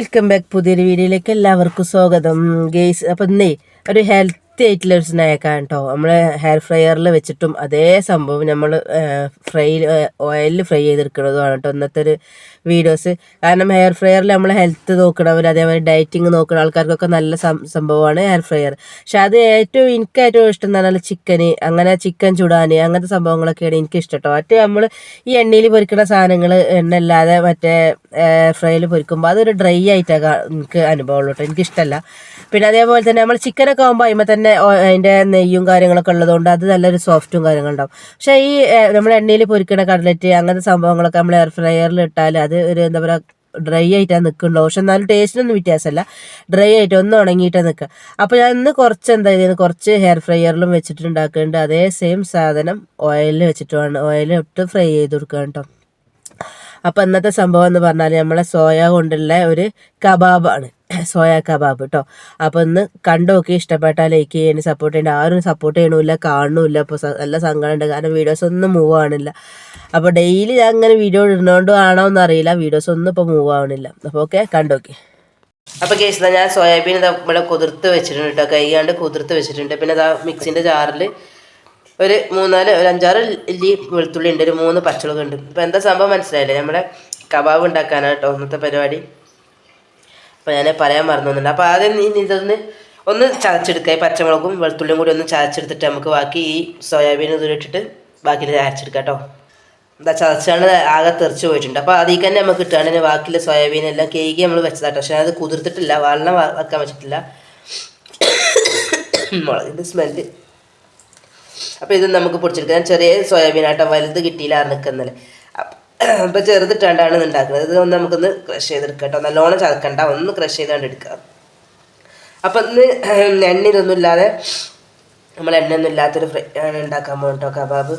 Welcome back പുതിയൊരു വീഡിയോയിലേക്ക് എല്ലാവർക്കും സ്വാഗതം. ഗെയ്സ് അപ്പം ഇന്നേ ഒരു ഹെൽത്തി ആയിട്ടുള്ള ഒരു സ്നാക്കാണ് കേട്ടോ. നമ്മൾ ഹെയർ ഫ്രയറിൽ വെച്ചിട്ടും അതേ സംഭവം നമ്മൾ ഫ്രൈ ഓയിലിൽ ഫ്രൈ ചെയ്തെടുക്കുന്നതുമാണ് കേട്ടോ ഇന്നത്തെ ഒരു വീഡിയോസ്. കാരണം ഹെയർ ഫ്രയറിൽ നമ്മൾ ഹെൽത്ത് നോക്കണവർ അതേപോലെ ഡയറ്റിങ് നോക്കുന്ന ആൾക്കാർക്കൊക്കെ നല്ല സംഭവമാണ് ഹെയർ ഫ്രയർ പക്ഷെ അത് ഏറ്റവും എനിക്ക് ഏറ്റവും ഇഷ്ടം എന്ന് പറഞ്ഞാൽ ചിക്കന് അങ്ങനെ ചിക്കൻ ചുടാൻ അങ്ങനത്തെ സംഭവങ്ങളൊക്കെയാണ് എനിക്ക് ഇഷ്ടം കേട്ടോ. മറ്റേ നമ്മൾ ഈ എണ്ണയിൽ പൊരിക്കുന്ന സാധനങ്ങൾ എണ്ണ അല്ലാതെ മറ്റേ ഫ്രൈയിൽ പൊരിക്കുമ്പോൾ അതൊരു ഡ്രൈ ആയിട്ടൊക്കെ എനിക്ക് അനുഭവമുള്ളൂ കേട്ടോ. എനിക്കിഷ്ടമല്ല പിന്നെ അതേപോലെ തന്നെ നമ്മൾ ചിക്കനൊക്കെ ആകുമ്പോൾ അതിമ്മ തന്നെ അതിന്റെ നെയ്യും കാര്യങ്ങളൊക്കെ ഉള്ളതുകൊണ്ട് അത് നല്ലൊരു സോഫ്റ്റും കാര്യങ്ങളുണ്ടാവും. പക്ഷേ ഈ നമ്മൾ എണ്ണയിൽ പൊരിക്കണ കട്ലറ്റ് അങ്ങനത്തെ സംഭവങ്ങളൊക്കെ നമ്മൾ എയർ ഫ്രയറിൽ ഇട്ടാൽ അത് ഒരു എന്താ പറയുക ഡ്രൈ ആയിട്ടാണ് നിൽക്കുന്നുള്ളൂ പക്ഷെ എന്നാലും ടേസ്റ്റിനൊന്നും വ്യത്യാസമല്ല ഡ്രൈ ആയിട്ട് ഒന്ന് ഉണങ്ങിയിട്ടാണ് നിൽക്കുക അപ്പോൾ ഞാൻ ഇന്ന് കുറച്ച് എന്താ ചെയ്തത്? കുറച്ച് ഹെയർ ഫ്രയറിലും വെച്ചിട്ട് ഉണ്ടാക്കുന്നുണ്ട് അതേ സെയിം സാധനം ഓയിലിൽ വെച്ചിട്ടുമാണ് ഓയിലിൽ ഇട്ട് ഫ്രൈ ചെയ്ത് കൊടുക്കുക കേട്ടോ അപ്പോൾ ഇന്നത്തെ സംഭവം എന്ന് പറഞ്ഞാൽ നമ്മളെ സോയ കൊണ്ടുള്ള ഒരു കബാബാണ്. സോയ കബാബ് കേട്ടോ അപ്പോൾ ഒന്ന് കണ്ടു നോക്കി ഇഷ്ടപ്പെട്ടാൽ ലൈക്ക് ചെയ്യാൻ സപ്പോർട്ട് ചെയ്യേണ്ട ആരും സപ്പോർട്ട് ചെയ്യണമില്ല കാണണമില്ല അപ്പോൾ നല്ല സങ്കടമുണ്ട് കാരണം വീഡിയോസ് ഒന്നും മൂവ് ആവണില്ല. അപ്പോൾ ഡെയിലി ഞാൻ അങ്ങനെ വീഡിയോ ഇടുന്നതുകൊണ്ട് ആണോ എന്നറിയില്ല. വീഡിയോസ് ഒന്നും ഇപ്പോൾ മൂവ് ആവണില്ല. അപ്പോൾ ഓക്കെ കണ്ടു നോക്കി അപ്പോൾ കേസ് ഞാൻ സോയാബീൻ ഇവിടെ കുതിർത്ത് വെച്ചിട്ടുണ്ട് കേട്ടോ കൈകാണ്ട് കുതിർത്ത് വെച്ചിട്ടുണ്ട്. പിന്നെ അതാ മിക്സിന്റെ ജാറിൽ ഒരു മൂന്നാൽ ഒരു അഞ്ചാറ് ഇല്ലി വെളുത്തുള്ളി ഉണ്ട്. ഒരു മൂന്ന് പച്ചമുളക് ഉണ്ട് അപ്പോൾ എന്താ സംഭവം മനസ്സിലായില്ലേ? നമ്മുടെ കബാബ് ഉണ്ടാക്കാനാണ് കേട്ടോ ഇന്നത്തെ പരിപാടി. അപ്പോൾ ഞാൻ പറയാൻ മറന്നുണ്ട് അപ്പോൾ ആദ്യം ഇനി ഇതൊന്ന് ഒന്ന് ചതച്ചെടുക്കുക ഈ പച്ചമുളകും വെളുത്തുള്ളിയും കൂടി ഒന്ന് ചതച്ചെടുത്തിട്ട് നമുക്ക് ബാക്കി ഈ സോയാബീൻ ഇതിലിട്ടിട്ട് ബാക്കി അരച്ചെടുക്കാം കേട്ടോ. എന്താ ചതച്ചാണ് ആകെ തെറിച്ച് പോയിട്ടുണ്ട്. അപ്പോൾ അതിൽ തന്നെ നമുക്ക് കിട്ടുകയാണ് ബാക്കിയുള്ള സോയാബീൻ എല്ലാം കേക്ക് നമ്മൾ വെച്ചതാട്ടോ. പക്ഷേ അത് കുതിർത്തിട്ടില്ല. വെള്ളം വെക്കാൻ വെച്ചിട്ടില്ല. മുളകിന്റെ സ്മെല്ല് അപ്പോൾ ഇത് നമുക്ക് പൊടിച്ചെടുക്കാം. ചെറിയ സോയാബീൻ ആട്ടോ വലുത് കിട്ടിയില്ലായിരുന്നു നിൽക്കുന്നല്ലേ അപ്പോൾ ചെറുതിട്ടാണ്ടാണ് ഉണ്ടാക്കുന്നത്. ഇത് ഒന്ന് നമുക്കൊന്ന് ക്രഷ് ചെയ്തെടുക്കാം കേട്ടോ നല്ലോണം ചതക്കണ്ട. ഒന്ന് ക്രഷ് ചെയ്താണ്ട് എടുക്കുക അപ്പം ഇന്ന് എണ്ണ ഇതൊന്നും ഇല്ലാതെ നമ്മൾ എണ്ണയൊന്നും ഇല്ലാത്തൊരു ഫ്രൈ ആണ് ഉണ്ടാക്കാൻ പോകുന്നത് കബാബ്.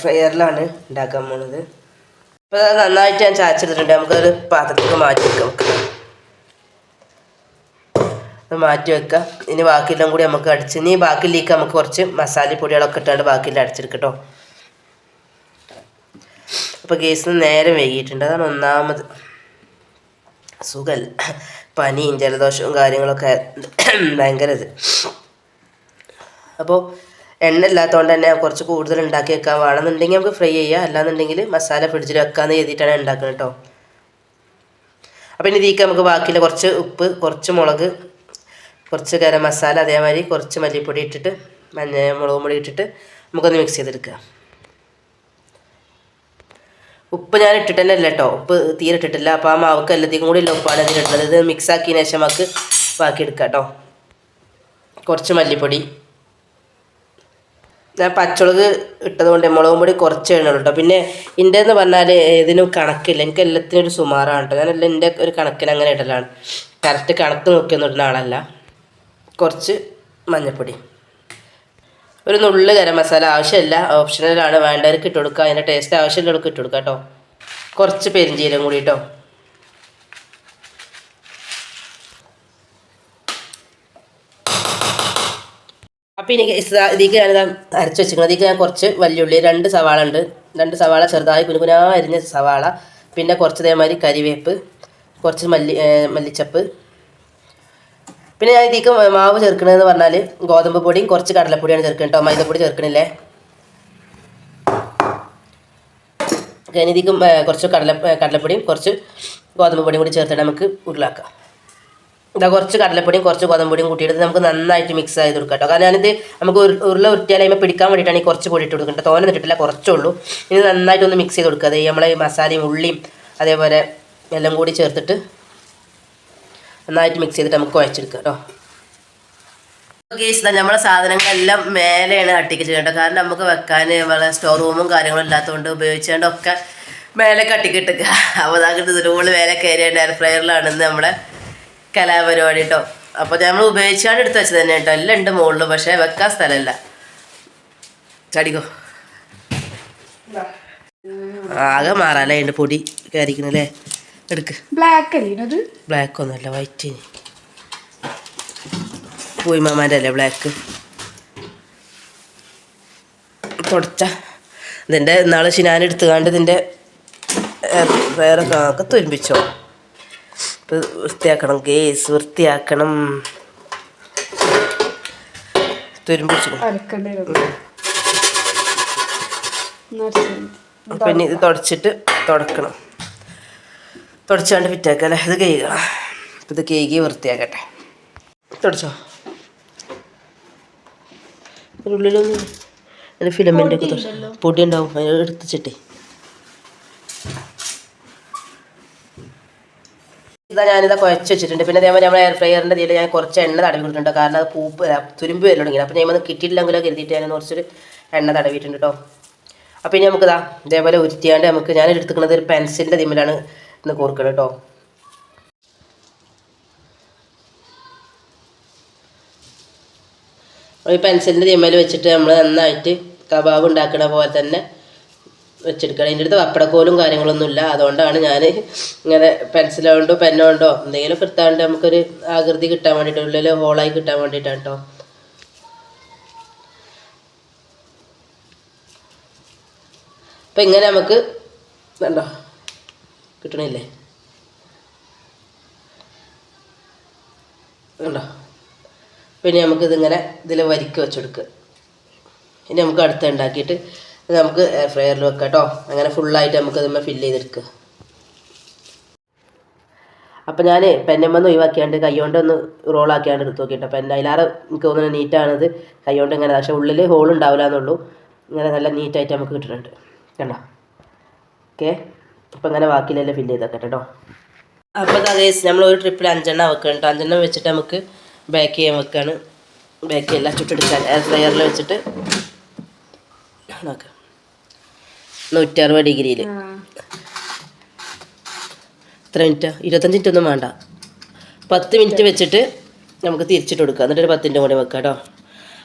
ഫ്രയറിലാണ് ഉണ്ടാക്കാൻ പോകുന്നത് അപ്പോൾ അത് നന്നായിട്ട് ഞാൻ ചാച്ചെടുത്തിട്ടുണ്ട് നമുക്കൊരു പാത്രത്തിലേക്ക് മാറ്റി വെക്കാം. അത് മാറ്റി വെക്കാം. ഇനി ബാക്കിയെല്ലാം കൂടി നമുക്ക് അടിച്ച് ഇനി ബാക്കിയിലേക്ക് നമുക്ക് കുറച്ച് മസാലപ്പൊടികളൊക്കെ ഇട്ടാണ്ട് ബാക്കിയെല്ലാം അടിച്ചെടുക്കട്ടോ അപ്പോൾ കേസിന് നേരം വൈകിയിട്ടുണ്ട്. അതാണ് ഒന്നാമത്. സുഖമല്ല പനിയും ജലദോഷവും കാര്യങ്ങളൊക്കെ ഭയങ്കര ഇത്. അപ്പോൾ എണ്ണ ഇല്ലാത്തതുകൊണ്ട് തന്നെ കുറച്ച് കൂടുതൽ ഉണ്ടാക്കി വെക്കാൻ വേണമെന്നുണ്ടെങ്കിൽ നമുക്ക് ഫ്രൈ ചെയ്യാം. അല്ലാന്നുണ്ടെങ്കിൽ മസാല ഫ്രിഡ്ജിൽ വെക്കാമെന്ന് എഴുതിയിട്ടാണ് ഉണ്ടാക്കുന്നത് കേട്ടോ. അപ്പം ഇനി ഇതിലേക്ക് നമുക്ക് ബാക്കിയുള്ള കുറച്ച് ഉപ്പ് കുറച്ച് മുളക് കുറച്ച് ഗരം മസാല അതേമാതിരി കുറച്ച് മല്ലിപ്പൊടി ഇട്ടിട്ട് മഞ്ഞ മുളകും പൊടി ഇട്ടിട്ട് നമുക്കൊന്ന് മിക്സ് ചെയ്തെടുക്കുക ഉപ്പ് ഞാൻ ഇട്ടിട്ട് അല്ല കേട്ടോ ഉപ്പ് തീരെ ഇട്ടിട്ടില്ല. അപ്പോൾ ആ മാവക്ക് എല്ലാത്തിനും കൂടി ഉള്ള ഉപ്പാണ് ഇടുന്നത്. ഇത് മിക്സ് ആക്കിയതിന് ശേഷം നമുക്ക് ബാക്കി എടുക്കാം കേട്ടോ കുറച്ച് മല്ലിപ്പൊടി. ഞാൻ പച്ചമുളക് ഇട്ടത് കൊണ്ട് മുളകും പൊടി കുറച്ച് ഇടണുള്ളൂ കേട്ടോ പിന്നെ എന്റെ എന്ന് പറഞ്ഞാൽ ഇതിനും കണക്കില്ല. എനിക്ക് എല്ലാത്തിനും ഒരു സുമാറാണ് കേട്ടോ ഞാനെല്ലാം എന്റെ ഒരു കണക്കിന് അങ്ങനെ ഇടലാണ്. കറക്റ്റ് കണക്ക് നോക്കിയൊന്നും ഇടുന്ന ആളല്ല. കുറച്ച് മഞ്ഞൾപ്പൊടി ഒരു നുള്ളു ഗരം മസാല ആവശ്യമില്ല. ഓപ്ഷണലാണ് വേണ്ടവർക്ക് ഇട്ട് കൊടുക്കുക. അതിന്റെ ടേസ്റ്റ് ആവശ്യമുള്ളവർക്ക് ഇട്ട് കൊടുക്കുക കേട്ടോ. കുറച്ച് പെരിഞ്ചീരം കൂടി കേട്ടോ. അപ്പോൾ എനിക്ക് ഇതിലേക്ക് ഞാനിത് അരച്ച് വെച്ചിരിക്കുന്നത്. ഇതിലേക്ക് ഞാൻ കുറച്ച് വലിയുള്ളി രണ്ട് സവാള ഉണ്ട്. രണ്ട് സവാള ചെറുതായി കുനുകുനാ അരിഞ്ഞ സവാള. പിന്നെ കുറച്ച് ഇതേമാതിരി കരിവേപ്പ് കുറച്ച് മല്ലി മല്ലിച്ചപ്പ് പിന്നെ ഞാൻ ഇതിലേക്ക് മാവ് ചേർക്കണതെന്ന് പറഞ്ഞാൽ ഗോതമ്പ് പൊടിയും കുറച്ച് കടലപ്പൊടിയാണ് ചേർക്കുന്നത് കേട്ടോ മൈദപ്പൊടി ചേർക്കണില്ലേ? ഇതിലേക്ക് കുറച്ച് കടല കടലപ്പൊടിയും കുറച്ച് ഗോതമ്പ് പൊടിയും കൂടി ചേർത്തിട്ട് നമുക്ക് ഉരുളാക്കാം. ഇതാ കുറച്ച് കടലപ്പൊടിയും കുറച്ച് ഗോതമ്പ് പൊടിയും കൂട്ടിയിട്ട് നമുക്ക് നന്നായിട്ട് മിക്സ് ചെയ്ത് കൊടുക്കാം കേട്ടോ കാരണം ഞാനിത് നമുക്ക് ഉരു- ഉരുള ഉരുട്ടിയാൽ പിടിക്കാൻ വേണ്ടിയിട്ടാണ് ഈ കുറച്ച് പൊടി ഇട്ട് കൊടുക്കുന്നത് തോനെ ഇട്ടിട്ടില്ല കുറച്ചേ ഉള്ളൂ. ഇനി നന്നായിട്ടൊന്ന് മിക്സ് ചെയ്ത് കൊടുക്കുക. അത് നമ്മളെ മസാലയും ഉള്ളിയും അതേപോലെ എല്ലാം കൂടി ചേർത്തിട്ട് നന്നായിട്ട് മിക്സ് ചെയ്തിട്ട് നമുക്ക് കുഴച്ചെടുക്കാം കേട്ടോ കേസ് നമ്മളെ സാധനങ്ങളെല്ലാം മേലെയാണ് കട്ടിക്ക് കേട്ടോ കാരണം നമുക്ക് വെക്കാൻ നമ്മളെ സ്റ്റോർ റൂമും കാര്യങ്ങളും ഇല്ലാത്തതുകൊണ്ട് ഉപയോഗിച്ചുകൊണ്ടൊക്കെ മേലെ കട്ടിക്കിട്ടുക അപ്പോൾ അതാകട്ട് ഇതിലൂടെ മേലെ കയറിയുണ്ട് എയർ ഫ്രയറിലാണെന്ന് നമ്മുടെ കലാപരിപാടി കേട്ടോ അപ്പോൾ നമ്മൾ ഉപയോഗിച്ചാണ് എടുത്ത് വെച്ചത് തന്നെ കേട്ടോ എല്ലാം ഉണ്ട് മുകളിൽ പക്ഷേ വെക്കാൻ സ്ഥലമല്ല. ചടിക്കോ. ആകെ മാറാല്ലേ അതിന്റെ പൊടി കയറിക്കണല്ലേ എടുക്ക്. ബ്ലാക്ക് അല്ലേ ബ്ലാക്ക് ഒന്നുമല്ല വൈറ്റിന് പൂയിമാമാന്റെ അല്ലേ ബ്ലാക്ക് തുടച്ച. ഇതിന്റെ ഇന്നാൾ ഷിനാൻ എടുത്തുകാണ്ട് ഇതിന്റെ വേറെ കാക്ക തുരുമ്പിച്ചോ? ഇപ്പം വൃത്തിയാക്കണം ഗേസ് വൃത്തിയാക്കണം. തുരുമ്പിച്ചു പിന്നെ ഇത് തുടച്ചിട്ട് തുടക്കണം. തുടച്ചാണ്ട് ഫിറ്റാക്കാം അല്ലേ? ഇത് കഴുകണം അപ്പം ഇത് കഴുകി വൃത്തിയാക്കട്ടെ. തുടച്ചോ. ഉള്ളിലൊന്നും അതിന് ഫിലമെന്റ് ഒക്കെ പൊടി ഉണ്ടാവും അത് എടുത്തിച്ചിട്ടേ. ഇതാ ഞാനിതാ കുഴച്ച് വെച്ചിട്ടുണ്ട്. പിന്നെ അതേപോലെ നമ്മൾ എയർ ഫ്രയറിന്റെ ഇതിൽ ഞാൻ കുറച്ച് എണ്ണ തടവി കൊടുത്തിട്ടുണ്ട് കാരണം അത് പൂപ്പ് തുരുമ്പ് വരും തുടങ്ങി അപ്പോൾ ഞാൻ കിട്ടിയിട്ടില്ലെങ്കിലോ കരുതിയിട്ട് ഞാൻ കുറച്ചൊരു എണ്ണ തടവിയിട്ടുണ്ട് കേട്ടോ അപ്പോൾ ഇനി നമുക്കിതാ ഇതേപോലെ ഉരുത്തിയാണ്ട് നമുക്ക് ഞാൻ എടുത്തുക്കുന്നത് ഒരു പെൻസിലിന്റെ തിമ്മിലാണ് ഇന്ന് കോർക്കണം കേട്ടോ. ഈ പെൻസിലിന്റെ തിമ്മൽ വെച്ചിട്ട് നമ്മൾ നന്നായിട്ട് കബാബ് ഉണ്ടാക്കണ പോലെ തന്നെ വെച്ചെടുക്കണം. അതിന്റെ അടുത്ത് പപ്പടക്കോലും കാര്യങ്ങളൊന്നും ഇല്ല അതുകൊണ്ടാണ് ഞാൻ ഇങ്ങനെ പെൻസിൽ കൊണ്ടോ പെന്നോ കൊണ്ടോ എന്തെങ്കിലും എടുത്താണ്ട് നമുക്കൊരു ആകൃതി കിട്ടാൻ വേണ്ടിയിട്ട് ഉള്ളിൽ ഹോളായി കിട്ടാൻ വേണ്ടിയിട്ടാണ് കേട്ടോ. അപ്പം ഇങ്ങനെ നമുക്ക് കണ്ടോ? കിട്ടണില്ലേ? കണ്ടോ? പിന്നെ നമുക്കിതിങ്ങനെ ഇതിൽ വരിക്ക് വെച്ചെടുക്കുക ഇനി നമുക്ക് അടുത്ത ഉണ്ടാക്കിയിട്ട് ഇത് നമുക്ക് എയർ ഫ്രയറിൽ വെക്കാം കേട്ടോ അങ്ങനെ ഫുള്ളായിട്ട് നമുക്ക് ഇതുമ്മ ഫില്ല് ചെയ്തെടുക്കുക അപ്പം ഞാൻ പെന്നമ്മന്ന് ഒഴിവാക്കിയാണ്ട് കൈകൊണ്ട് ഒന്ന് റോളാക്കിയാണ്ട് എടുത്ത് നോക്കിയിട്ട് അപ്പം അതിലാറ് എനിക്ക് തോന്നുന്നത് നീറ്റാണിത് കൈകൊണ്ട് ഇങ്ങനെ പക്ഷേ ഉള്ളിൽ ഹോൾ ഉണ്ടാവില്ല എന്നുള്ളൂ. ഇങ്ങനെ നല്ല നീറ്റായിട്ട് നമുക്ക് കിട്ടുന്നുണ്ട് കണ്ടോ? ഓക്കെ അപ്പം അങ്ങനെ ബാക്കിയിലെല്ലാം ഫില്ല് ചെയ്തേക്കട്ടെ കേട്ടോ അപ്പോൾ അതേസ് നമ്മൾ ഒരു ട്രിപ്പിൽ അഞ്ചെണ്ണം വെക്കണം കേട്ടോ. അഞ്ചെണ്ണം വെച്ചിട്ട് നമുക്ക് ബേക്ക് ചെയ്യാൻ വെക്കാണ്. ബേക്ക് എല്ലാം ചുട്ടെടുക്കാൻ എയർ ഫ്രയറിൽ വെച്ചിട്ട്. നോക്കാം. നൂറ്ററുപത് ഡിഗ്രിയിൽ ആ. എത്ര മിനിറ്റ്? ഇരുപത്തഞ്ച് മിനിറ്റ് ഒന്നും വേണ്ട. പത്ത് മിനിറ്റ് വെച്ചിട്ട് നമുക്ക് തിരിച്ചിട്ട് കൊടുക്കുക എന്നിട്ട് ഒരു പത്തിന്റെ കൂടെ വെക്കാം കേട്ടോ.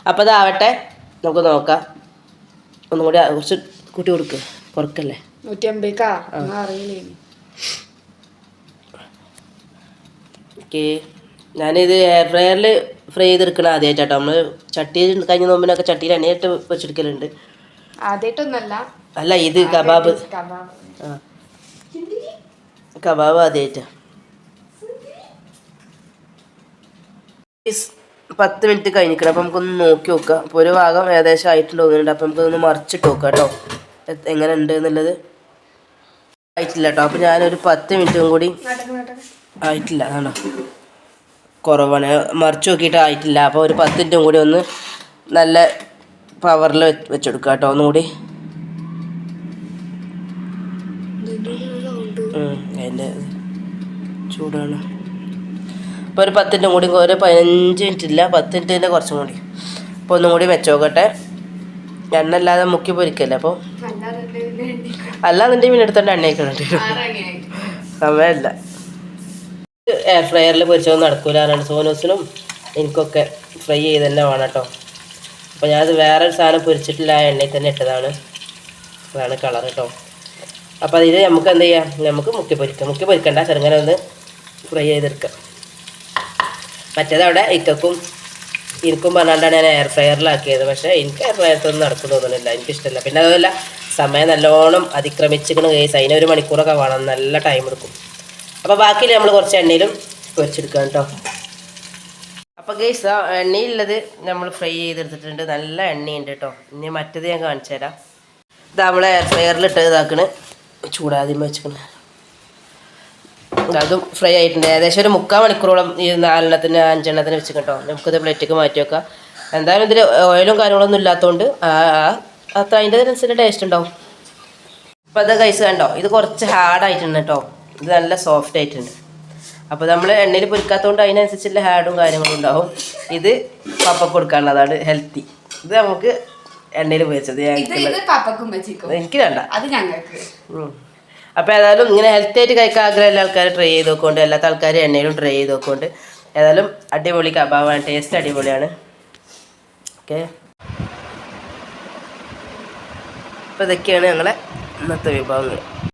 അപ്പോൾ അതാവട്ടെ നമുക്ക് നോക്കാം. ഒന്നും കൂടി കുറച്ച് കൂട്ടി കൊടുക്കുക കുറക്കല്ലേ നൂറ്റി അമ്പതിക്കാ ഒന്നും അറിയില്ലേ ഇനി. ഓക്കെ. ഞാനിത് എയർ ഫ്രയറിൽ ഫ്രൈ ചെയ്തെടുക്കണ ആദ്യമായിട്ടാട്ടോ നമ്മൾ ചട്ടിയിൽ കഴിഞ്ഞ നോമ്പിനൊക്കെ ചട്ടിയിൽ എണ്ണയിട്ട് വെച്ചെടുക്കലുണ്ട്. ആദ്യമായിട്ടൊന്നല്ല അല്ല ഇത് കബാബ്. കബാബ്. ആ. കബാബ് ആദ്യമായിട്ടാ പത്ത് മിനിറ്റ് കഴിഞ്ഞിക്കണം. അപ്പം നമുക്കൊന്ന് നോക്കി നോക്കാം. അപ്പോൾ ഒരു ഭാഗം ഏകദേശം ആയിട്ടുണ്ടോ തോന്നുന്നുണ്ട് അപ്പം നമുക്കൊന്ന് മറിച്ചിട്ട് നോക്കാം കേട്ടോ. എങ്ങനെ ഉണ്ട് എന്നുള്ളത്? ആയിട്ടില്ല കേട്ടോ അപ്പം ഞാനൊരു പത്ത് മിനിറ്റും കൂടി ആയിട്ടില്ല. ആണോ? കുറവാണ്. മറിച്ച് നോക്കിയിട്ട് ആയിട്ടില്ല. അപ്പോൾ ഒരു പത്ത് മിനിറ്റും കൂടി ഒന്ന് നല്ല പവറിൽ വെച്ചെടുക്കുക കേട്ടോ ഒന്നുകൂടി അതിന്റെ ചൂടാണ്. അപ്പോൾ ഒരു പത്തിന്റെ കൂടി ഒരു പതിനഞ്ച് മിനിറ്റ് ഇല്ല. പത്ത് മിനിറ്റിന്റെ കുറച്ചും കൂടി. അപ്പോൾ ഒന്നും കൂടി വെച്ചോക്കട്ടെ എണ്ണ മുക്കി പൊരിക്കല്ലേ അപ്പോൾ അല്ലാന്നുണ്ടെങ്കിൽ പിന്നെ എടുത്തോണ്ട് എണ്ണയൊക്കെ സമയമല്ല. എയർ ഫ്രയറിൽ പൊരിച്ചൊന്നും നടക്കൂല സോനോസിനും എനിക്കൊക്കെ ഫ്രൈ ചെയ്ത് തന്നെ വേണം കേട്ടോ അപ്പോൾ ഞാനത് വേറെ ഒരു സാധനം പൊരിച്ചിട്ടില്ല എണ്ണയിൽ തന്നെ ഇട്ടതാണ്. അതാണ് കളർ കേട്ടോ അപ്പോൾ അതിൽ നമുക്ക് എന്ത് ചെയ്യാം? നമുക്ക് മുക്കി പൊരിക്കാം. മുക്കി പൊരിക്കണ്ട ചെറുങ്ങനെ ഒന്ന് ഫ്രൈ ചെയ്തെടുക്കാം. മറ്റേത് അവിടെ ഇക്കക്കും എനിക്കും പറഞ്ഞാണ്ടാണ് ഞാൻ എയർ ഫ്രയറിലാക്കിയത് പക്ഷേ എനിക്ക് എയർ ഫ്രയറിലൊന്നും നടക്കും തോന്നുന്നില്ല. എനിക്കിഷ്ടമില്ല പിന്നെ അതുമല്ല സമയം നല്ലോണം അതിക്രമിച്ചിരിക്കണ കേസ് അതിന് ഒരു മണിക്കൂറൊക്കെ വേണം. നല്ല ടൈം എടുക്കും. അപ്പോൾ ബാക്കി നമ്മൾ കുറച്ച് എണ്ണയിലും പൊരിച്ചെടുക്കുക കേട്ടോ അപ്പോൾ ഗേസ് ആ എണ്ണയിലുള്ളത് നമ്മൾ ഫ്രൈ ചെയ്തെടുത്തിട്ടുണ്ട്. നല്ല എണ്ണയുണ്ട് കേട്ടോ ഇനി മറ്റേത് ഞാൻ കാണിച്ചു തരാം. ഇത് ഫ്രയറിൽ ഫ്രയറിലിട്ട് ഇതാക്കണ്. ചൂടാദ്യം വെച്ചിക്കണ് അതും ഫ്രൈ ആയിട്ടുണ്ട്. ഏകദേശം ഒരു മുക്കാൽ മണിക്കൂറോളം ഈ നാലെണ്ണത്തിന് അഞ്ചെണ്ണത്തിന് വെച്ചിട്ടോ നമുക്കിത് പ്ലേറ്റിലേക്ക് മാറ്റി വെക്കാം. എന്തായാലും ഇതിൽ ഓയിലും കാര്യങ്ങളൊന്നും ഇല്ലാത്തതുകൊണ്ട് ആ- അത്ര അതിന്റെ അനുസരിച്ച് ടേസ്റ്റ് ഉണ്ടാവും. അപ്പോൾ അത് കൈസ് കണ്ടോ? ഇത് കുറച്ച് ഹാർഡായിട്ടുണ്ട് കേട്ടോ ഇത് നല്ല സോഫ്റ്റ് ആയിട്ടുണ്ട്. അപ്പോൾ നമ്മൾ എണ്ണയിൽ പൊരിക്കാത്തതുകൊണ്ട് അതിനനുസരിച്ചുള്ള ഹാർഡും കാര്യങ്ങളും ഉണ്ടാവും. ഇത് പപ്പ കൊടുക്കാനുള്ളതാണ് ഹെൽത്തി ഇത് നമുക്ക് എണ്ണയിൽ പൊരിച്ചത് എനിക്ക് വേണ്ട. അത് ഞങ്ങൾക്ക്. അപ്പോൾ ഏതായാലും ഇങ്ങനെ ഹെൽത്തി ആയിട്ട് കഴിക്കാൻ ആഗ്രഹമുള്ള ആൾക്കാർ ട്രൈ ചെയ്ത് നോക്കുകൊണ്ട് അല്ലാത്ത ആൾക്കാർ എണ്ണയിലും ട്രൈ ചെയ്ത് നോക്കുകൊണ്ട് ഏതായാലും അടിപൊളി കബാബാണ്. ടേസ്റ്റ് അടിപൊളിയാണ്. ഓക്കെ അപ്പോൾ ഇതൊക്കെയാണ് ഞങ്ങളെ ഇന്നത്തെ വിഭവങ്ങൾ.